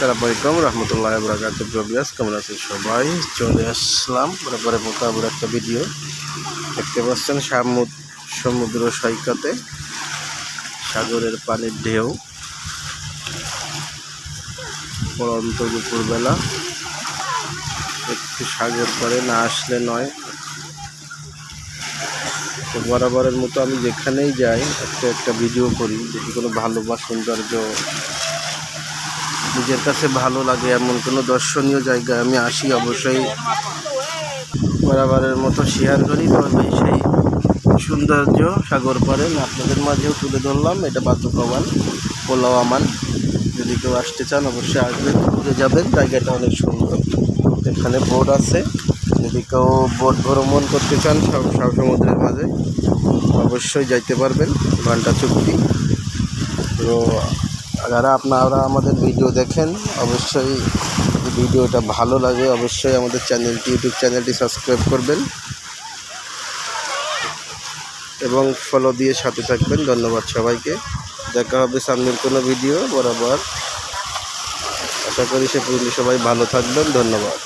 আলাইকুম রহমতুল্লাহ বরাকাত কেমন আছেন সবাই? চলে আসলাম মতো আবার একটা ভিডিও দেখতে পাচ্ছেন সামুদ সমুদ্র সৈকতে। সাগরের পানির ঢেউ। পরন্ত দুপুরবেলা। একটু সাগর করে না আসলে নয়। তো বরাবরের মতো আমি যেখানেই যাই, একটা একটা ভিডিও করি। যদি কোনো ভালো বা সৌন্দর্য নিজের কাছে ভালো লাগে, এমন কোনো দর্শনীয় জায়গায় আমি আসি অবশ্যই। বরাবরের মতো শেয়ার করি তবে সেই সৌন্দর্য সাগর পারে আপনাদের মাঝেও তুলে ধরলাম। এটা বাতুকমান পোলাও আমান। যদি কেউ আসতে চান, অবশ্যই আসবেন, ঘুরে যাবেন, জায়গাটা অনেক সুন্দর। এখানে বোট আছে, যদি কেউ বোট ভ্রমণ করতে চান সব সমুদ্রের মাঝে, অবশ্যই যাইতে পারবেন ঘণ্টা চুক্তি। তো যারা আপনারা আমাদের ভিডিও দেখেন, অবশ্যই ভিডিওটা ভালো লাগে, অবশ্যই আমাদের চ্যানেলটি, ইউটিউব চ্যানেলটি সাবস্ক্রাইব করবেন। এবং ফলো দিয়ে সাথে থাকবেন। ধন্যবাদ সবাইকে। দেখা হবে সামনের কোনো ভিডিও বরাবর। আশা করি সে পর্যন্ত সবাই ভালো থাকবেন। ধন্যবাদ।